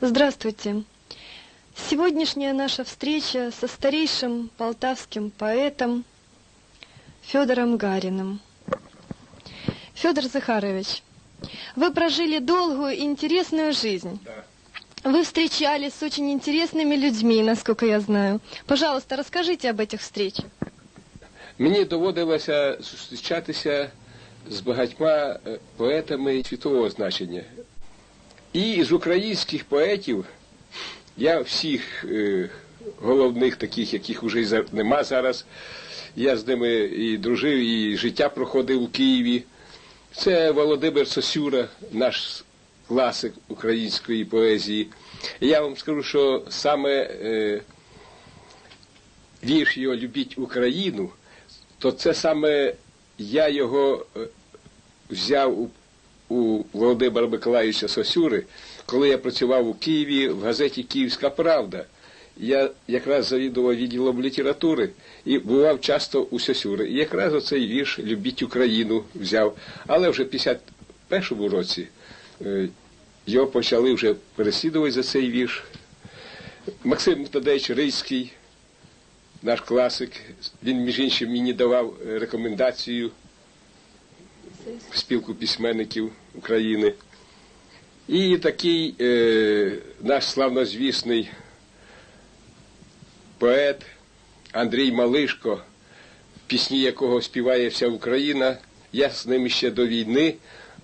Здравствуйте. Сегодняшняя наша встреча со старейшим полтавским поэтом Федором Гариным. Федор Захарович, вы прожили долгую и интересную жизнь. Вы встречались с очень интересными людьми, насколько я знаю. Пожалуйста, расскажите об этих встречах. Мені доводилося зустрічатися з багатьма е, поетами світового значення. І з українських поетів я всіх е, головних, таких, яких вже нема зараз, я з ними і дружив, і життя проходив у Києві. Це Володимир Сосюра, наш класик української поезії. Я вам скажу, що саме е, вірш його Любіть Україну, то це саме я його е, взяв у, у Володимира Миколаївича Сосюри, коли я працював у Києві в газеті Київська Правда. Я якраз завідував відділом літератури і бував часто у Сосюри. І якраз оцей вірш Любіть Україну взяв. Але вже в 51-му році е, його почали вже переслідувати за цей вірш. Максим Тадеевич Рийський, наш класик, він, між іншим, мені давав е, рекомендацію в спілку письменників України. І такий е, наш славнозвісний поет Андрій Малишко, пісні якого співає вся Україна. Я з ним ще до війни,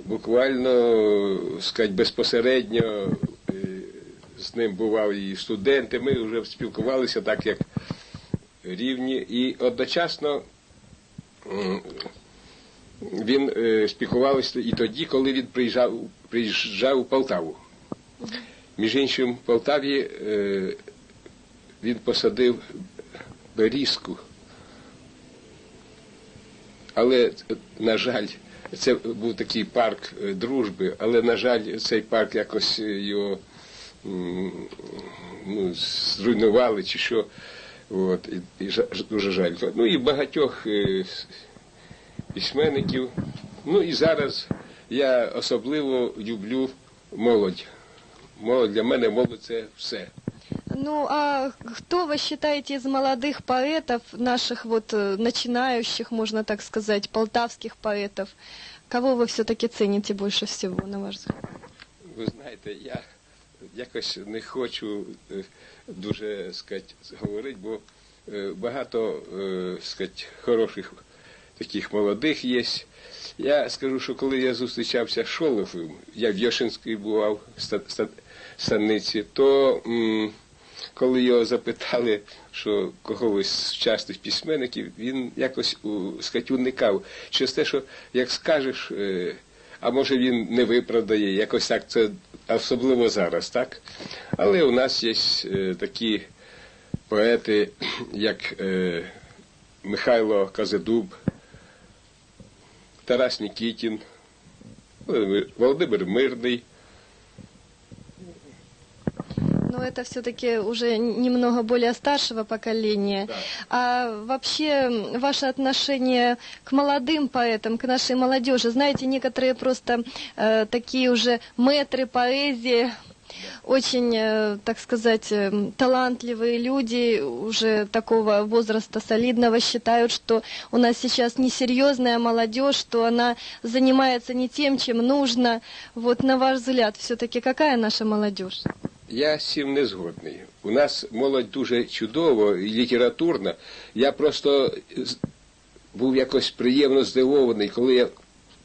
буквально сказать, безпосередньо е, з ним бував і студенти. Ми вже спілкувалися так, як рівні, і одночасно він е, спілкувався і тоді, коли він приїжджав, приїжджав у Полтаву. Між іншим, в Полтаві е, він посадив берізку. Але, на жаль, це був такий парк е, дружби, але, на жаль, цей парк якось його ну, зруйнували чи що. От, і, і дуже жаль. Ну і багатьох письменників. Ну і зараз я особливо люблю молодь. Молодь для мене молодь це все. Ну, а кто вы считаете из молодых поэтов, наших вот э, начинающих, можно так сказать, полтавских поэтов, кого вы все-таки цените больше всего, на ваш взгляд? Ви знаєте, я якось не хочу е, дуже сказати, говорити, бо е, багато е, сказати, хороших таких молодих є. Я скажу, що коли я зустрічався з Шолоховим, я в Йошинській бував в ста- ста- станиці, то м, коли його запитали, що когось з сучасних письменників, він якось у, сказати, уникав. Через те, що як скажеш, е, а може він не виправдає, якось так це особливо зараз, так? Але у нас є е, такі поети, як е, Михайло Казедуб, Тарас Нікітін, Володимир- Володимир Мирний. Ну, это все-таки уже немного более старшего поколения. Да. А вообще м, ваше отношение к молодым поэтам, к нашей молодежи? Знаете, некоторые просто э, такие уже метры поэзии, очень, э, так сказать, э, талантливые люди уже такого возраста солидного считают, что у нас сейчас несерьезная молодежь, что она занимается не тем, чем нужно. Вот на ваш взгляд, все-таки какая наша молодежь? Я з цим не згодний. У нас молодь дуже чудова і літературна. Я просто з- був якось приємно здивований, коли я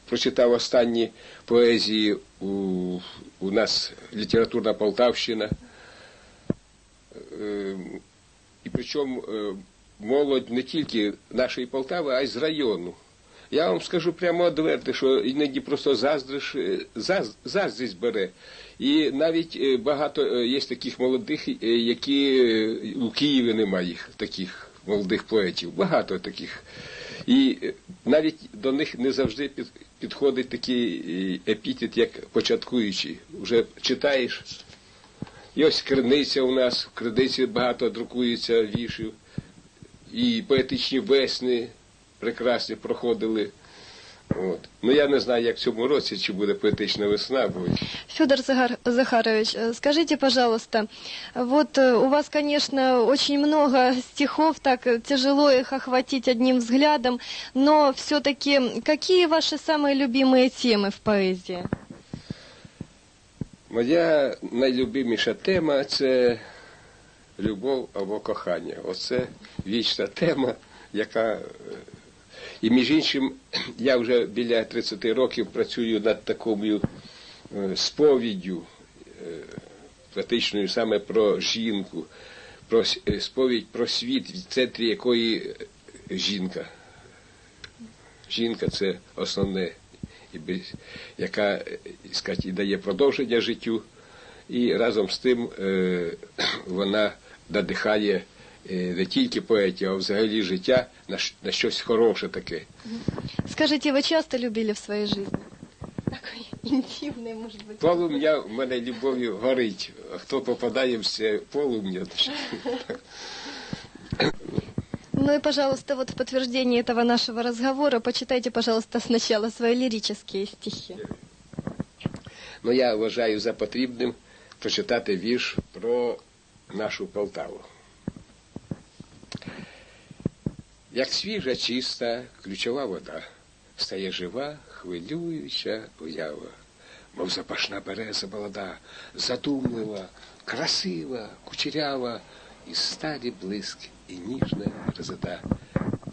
прочитав останні поезії у, у нас літературна Полтавщина. Е, І причому е, молодь не тільки нашої Полтави, а й з району. Я вам скажу прямо одверто, що іноді просто заздриш, е, заз, заздрість бере. І навіть багато є таких молодих, які у Києві немає їх, таких молодих поетів. Багато таких. І е, навіть до них не завжди підходить такий е, епітет, як початкуючий. Вже читаєш. І ось криниця у нас, в криниці багато друкується вішів, І поетичні весни прекрасні проходили. От. Ну я не знаю, як в цьому році, чи буде поетична весна, бо Федор Загар- Захарович, э, скажите, пожалуйста, вот э, у вас, конечно, очень много стихов, так э, тяжело их охватить одним взглядом, но все-таки какие ваши самые любимые темы в поэзии? моя найлюбиміша тема це любов або кохання. Оце вічна тема, яка. і між іншим, я вже біля 30 років працюю над такою е, сповіддю е, поетичною саме про жінку, про е, сповідь про світ, в центрі якої жінка. Жінка це основне, яка сказати, дає продовження життю, і разом з тим вона надихає не тільки поетів, а взагалі життя на, щ- на щось хороше таке. Скажите, вы часто любили в своей жизни? Такой интимный, может быть. Полум'я в мене любов'ю горить. А хто попадає в це полум'я, Ну и, пожалуйста, вот в подтверждение этого нашего разговора почитайте, пожалуйста, сначала свои лирические стихи. Ну, я вважаю за потрібним прочитати вірш про нашу Полтаву. Як свіжа, чиста, ключова вода, стає жива, хвилююча уява, мов запашна береза молода, задумлива, красива, кучерява, і сталі блиск, і ніжна красота.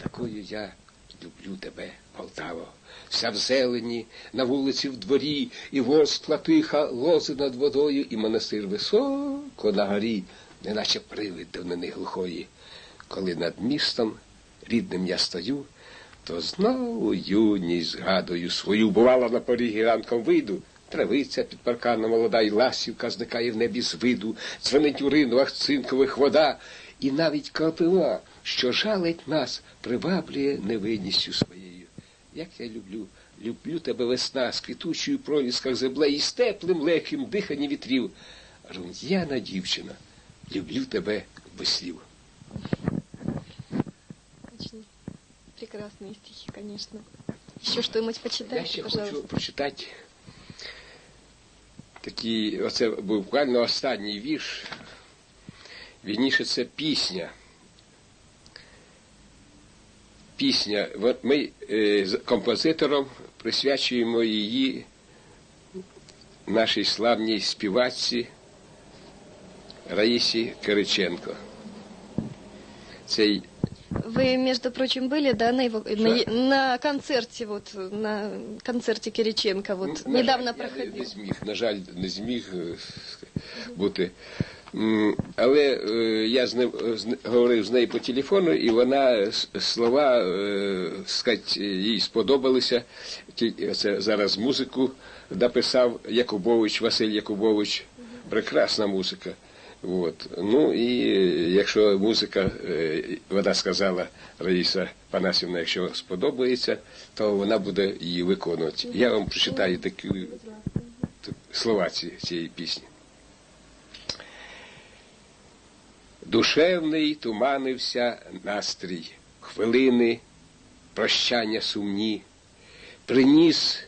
Такою я люблю тебе, Полтаво. Вся в зелені, на вулиці в дворі, і воскла тиха лози над водою, і монастир високо на горі, неначе привид давнини глухої. Коли над містом рідним я стою, то знову юність згадую свою. Бувала на порігі ранком вийду, травиця під парканом молода, і ласівка зникає в небі з виду, дзвенить у ринвах цинкових вода, і навіть кропива, що жалить нас, приваблює невинністю своєю. Як я люблю, люблю тебе весна з квітучою пролісках земле і з теплим легким диханням вітрів. Рум'яна дівчина, люблю тебе без слів. Прекрасные стихи, конечно. Еще что-нибудь Я почитайте, ще пожалуйста. хочу прочитати такий, оце буквально останній вірш. Вірніше, це пісня. Пісня. Ми з композитором присвячуємо її нашій славній співачці Раїсі Кириченко. Цей Вы, между прочим, были, да, на, его, на, е- на концерте, вот, на концерте Кириченко, вот, Ну, на недавно жаль, я не- зміг, на жаль, не зміг бути. Але е, я з ним говорив з нею по телефону, і вона слова е, сказать, їй сподобалися. Це зараз музику написав Якубович, Василь Якубович. Прекрасна музика. От. Ну і якщо музика, е, вона сказала Раїса Панасівна, якщо сподобається, то вона буде її виконувати. Я вам прочитаю такі слова цієї пісні. Душевний туманився настрій, хвилини, прощання сумні. Приніс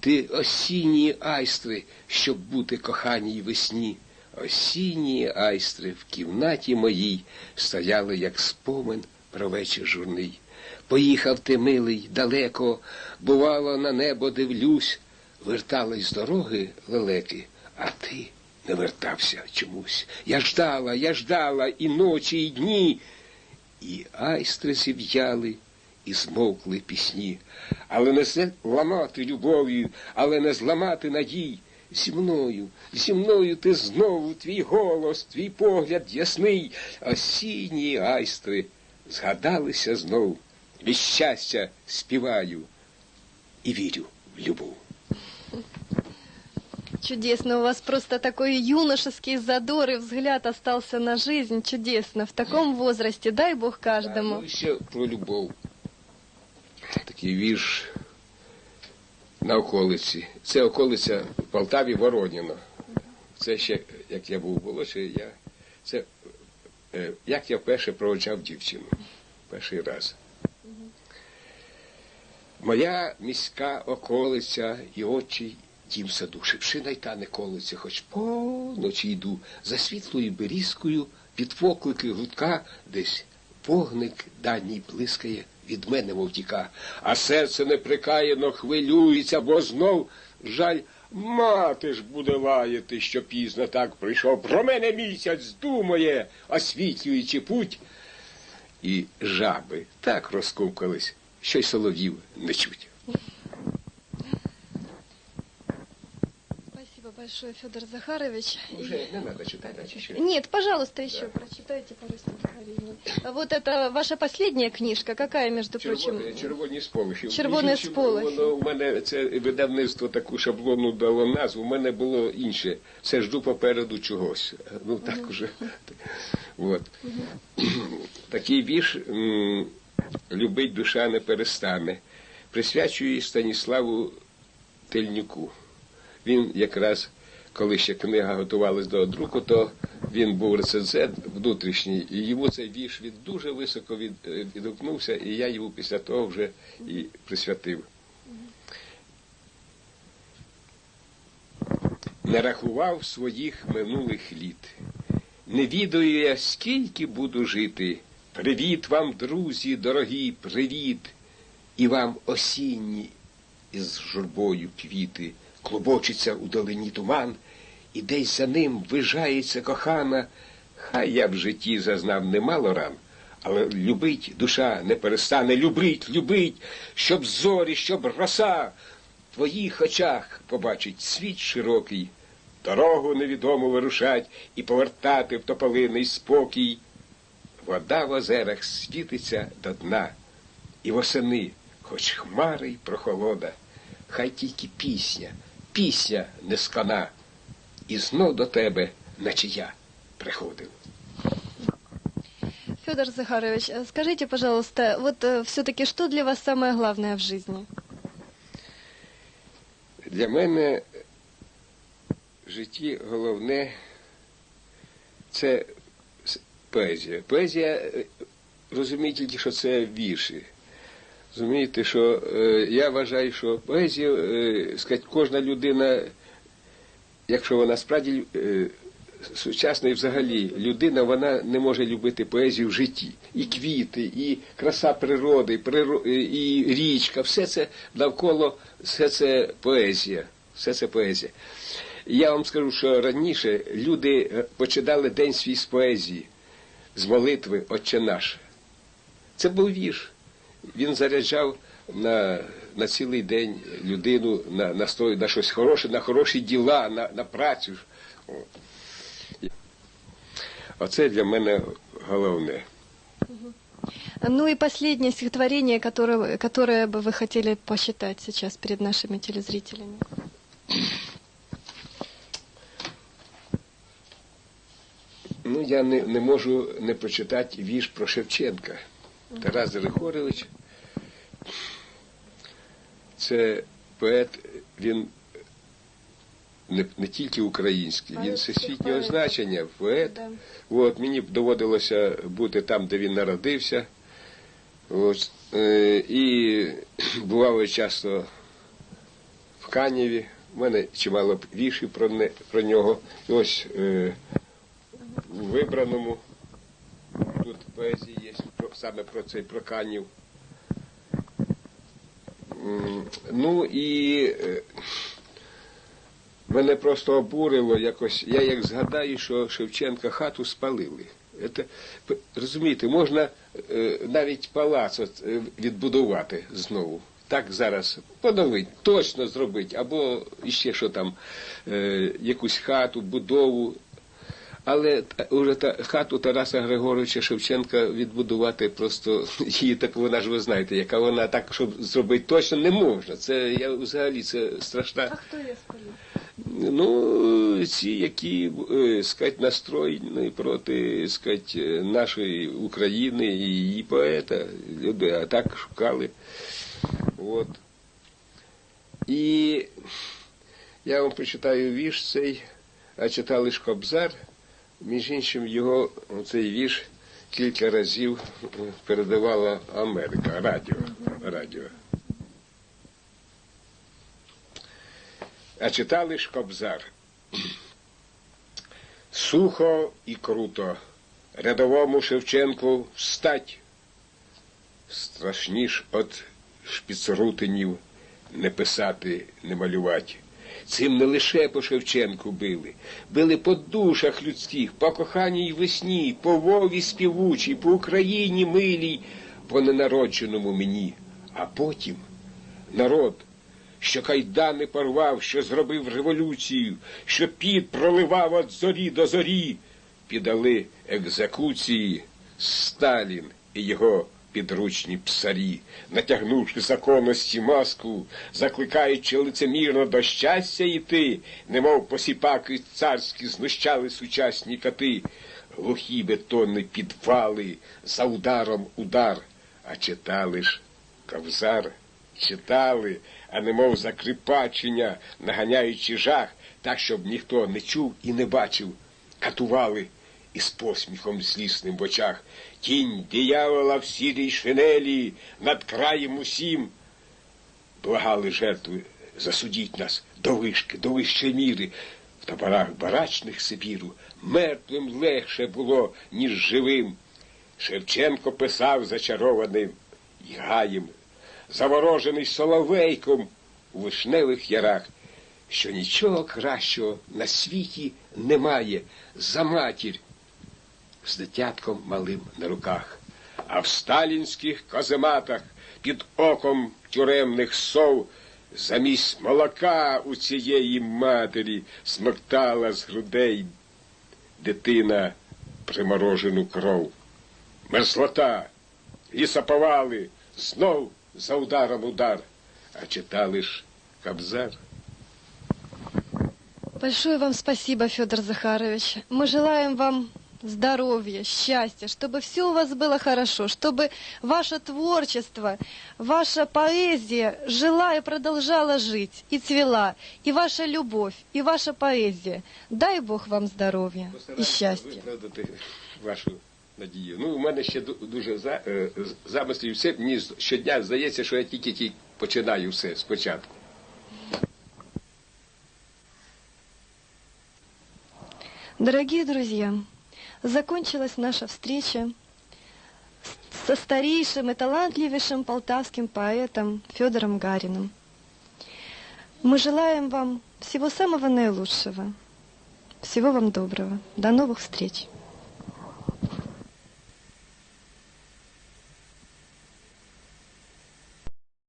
ти осінні айстри, щоб бути коханій весні. Осінні айстри в кімнаті моїй стояли, як спомин про вечір журний. Поїхав ти, милий, далеко, бувало, на небо дивлюсь, вертались з дороги лелеки, а ти не вертався чомусь. Я ждала, я ждала і ночі, і дні, і айстри зів'яли, і змовкли пісні. Але не зламати любов'ю, але не зламати надій. Зі мною, зі мною ти знову твій голос, твій погляд ясний, осінні айстри згадалися знов. Від щастя співаю і вірю в любов. Чудесно, у вас просто такой юношеский задор и взгляд остался на жизнь. Чудесно, в таком возрасте, дай Бог каждому. Ну, і ще про любов. Такий вірш на околиці. Це околиця в Полтаві Вороніно. Це ще, як я був молодший, я це е, як я вперше проводжав дівчину. Перший раз. Моя міська околиця і очі тім саду. Шипшина й та не колиться, хоч поночі йду за світлою берізкою під поклики гудка десь вогник дальній блискає від мене вовтіка, а серце неприкаяно хвилюється, бо знов жаль. Мати ж буде лаяти, що пізно так прийшов. Про мене місяць думає, освітлюючи путь. І жаби так розкумкались, що й соловів не чуть. Спасибо большое, Федор Захарович. Уже не треба читати, а що? Нет, пожалуйста, еще прочитайте пару стихотворений. Вот это ваша последняя книжка, какая, между прочим? червоні сполохи. Червоні Між сполохи. Воно у мене це видавництво таку шаблону дало назву. У мене було інше. Це жду попереду чогось. Ну так уже. От. Такий вірш любить душа не перестане. Присвячую Станіславу Тельнюку. Він якраз, коли ще книга готувалась до друку, то він був рецензент внутрішній, і йому цей вірш від дуже високо від, е, відгукнувся, і я йому після того вже і присвятив. Не рахував своїх минулих літ. Не відаю я, скільки буду жити. Привіт вам, друзі, дорогі, привіт. І вам осінні із журбою квіти. Клубочиться у долині туман, і десь за ним вижається кохана. Хай я в житті зазнав немало ран, але любить душа не перестане, любить, любить, щоб зорі, щоб роса в твоїх очах побачить світ широкий, дорогу невідому вирушать і повертати в тополиний спокій. Вода в озерах світиться до дна, і восени, хоч хмари й прохолода, хай тільки пісня, пісня не скона, і знов до тебе, наче я, приходив. Федор Захарович, э, скажите, пожалуйста, вот все-таки что для вас самое главное в жизни? Для мене в житті головне це поезія. Поезія, е, розумієте тільки, що це вірші. Розумієте, що е, я вважаю, що поезія, е, сказать, кожна людина, якщо вона справді е, сучасна і взагалі людина, вона не може любити поезію в житті. І квіти, і краса природи, і, приро... і річка, все це навколо, все це поезія. Все це поезія. Я вам скажу, що раніше люди е, починали день свій з поезії, з молитви Отче наш. Це був вірш. Він заряджав на, на цілий день людину на, на, сто- на щось хороше, на хороші діла, на, на працю. Оце для мене головне. Ну и последнее стихотворение, которое, которое бы вы хотели посчитать сейчас перед нашими телезрителями. Ну, я не, не можу не прочитати вірш про Шевченка. Тарас Григорович. Це поет, він не, не тільки український, він всесвітнього значення, поет. Да. От, мені б доводилося бути там, де він народився. От, е, і бував часто в Канєві. У мене чимало віршів про, не, про нього. І ось е, у вибраному тут поезії є про, саме про цей про Канів. Ну і е, мене просто обурило якось. Я як згадаю, що Шевченка хату спалили. Це, розумієте, можна е, навіть палац е, відбудувати знову. Так зараз подавить, точно зробити, або іще що там, якусь хату, будову. Але уже та хату Тараса Григоровича Шевченка відбудувати просто її так вона ж ви знаєте, яка вона так, щоб зробити точно не можна. Це я взагалі це страшна. А кто ее спалил? Ну, ці, які е, сказать, настроєні проти сказать, е, нашої України і її поета, люди а так шукали. От. І я вам прочитаю вірш цей, а читали ж Кобзар. Між іншим, його цей вірш кілька разів е, передавала Америка радіо. радіо. А читали ж Кобзар. Сухо і круто. Рядовому Шевченку встать. Страшніш от шпіцрутинів не писати, не малювати. Цим не лише по Шевченку били, били по душах людських, по коханій весні, по вові співучій, по Україні милій, по ненародженому мені. А потім народ, що кайдани порвав, що зробив революцію, що під проливав від зорі до зорі, піддали екзекуції Сталін і його підручні псарі, натягнувши законності маску, закликаючи лицемірно до щастя йти, немов посіпаки царські знущали сучасні кати, глухі бетонні підвали, за ударом удар, а читали ж Кавзар, читали, а немов закріпачення, наганяючи жах, так, щоб ніхто не чув і не бачив, катували із посміхом злісним в очах. Тінь диявола в сірій шинелі над краєм усім. Благали жертви, засудіть нас до вишки, до вищої міри. В таборах барачних Сибіру мертвим легше було, ніж живим. Шевченко писав зачарованим і гаєм, заворожений соловейком у вишневих ярах, що нічого кращого на світі немає за матір з дитятком малим на руках, а в сталінських казематах під оком тюремних сов замість молока у цієї матері смоктала з грудей дитина приморожену кров. Мерзлота, лісоповали, знов за ударом удар, а читали ж Кобзар. Большое вам спасибо, Федор Захарович. Мы желаем вам здоровья, счастья, чтобы все у вас было хорошо, чтобы ваше творчество, ваша поэзия жила и продолжала жить, и цвела, и ваша любовь, и ваша поэзия. Дай Бог вам здоровья и Постараюся счастья. виправдати вашу надію. Ну, у мене ще ду- дуже за, е, з- замислів все. Мені з- щодня здається, що я тільки тільки починаю все спочатку. Дорогие друзья, закончилась наша встреча со старейшим и талантливейшим полтавским поэтом Федором Гариным. Мы желаем вам всего самого наилучшего. Всего вам доброго. До новых встреч.